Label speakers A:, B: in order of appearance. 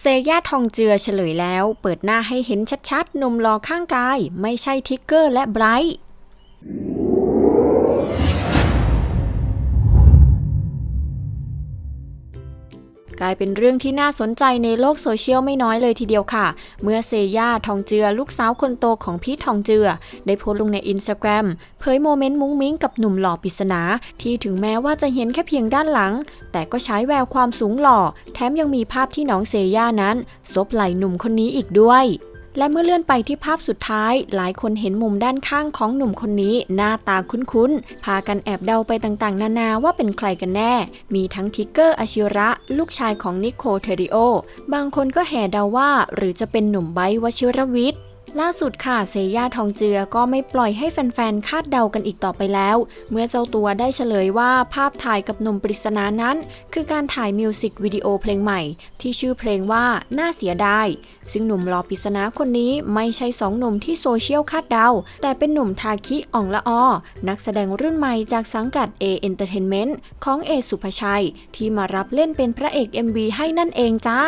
A: เซย่าทองเจือเฉลยแล้ว เปิดหน้าให้เห็นชัดๆนมรอข้างกาย ไม่ใช่ทิกเกอร์และไบรท์ กลายเป็นเรื่องที่น่าสนใจในโลกโซเชียลไม่น้อยเลยทีเดียวค่ะ เมื่อเซย่าทองเจือลูกสาวคนโตของพีททองเจือ ได้โพสต์ลงในอินสตาแกรมเผยโมเมนต์มุ้งมิ้งกับหนุ่มหล่อปริศนา ที่ถึงแม้ว่าจะเห็นแค่เพียงด้านหลัง แต่ก็ใช้แววความสูงหล่อ แถมยังมีภาพที่น้องเซย่านั้นซบไหล่หนุ่มคนนี้อีกด้วย และเมื่อเลื่อนไปที่ภาพสุดท้าย หลายคนเห็นมุมด้านข้างของหนุ่มคนนี้ หน้าตาคุ้นๆ พากันแอบเดาไปต่างๆ นานาว่าเป็นใครกันแน่ มีทั้งทิกเกอร์อาชิระ ลูกชายของนิโคเทริโอ บางคนก็แห่เดาว่า หรือจะเป็นหนุ่มไบวชิรวิทย์ ล่าสุดค่ะเซย่าทองเจือก็ไม่ปล่อยให้แฟนๆ คาดเดากันอีกต่อไปแล้ว เมื่อเจ้าตัวได้เฉลยว่าภาพถ่ายกับหนุ่มปริศนานั้น คือการถ่ายมิวสิกวิดีโอเพลงใหม่ ที่ชื่อเพลงว่าน่าเสียดายซึ่งหนุ่มหล่อปริศนาคนนี้ไม่ใช่สองหนุ่มที่โซเชียลคาดเดา แต่เป็นหนุ่มทาคิอ่องละออนักแสดงรุ่นใหม่จากสังกัด A Entertainment ของเอสุภชัย ที่มารับเล่นเป็นพระเอก MV ให้นั่นเองจ้า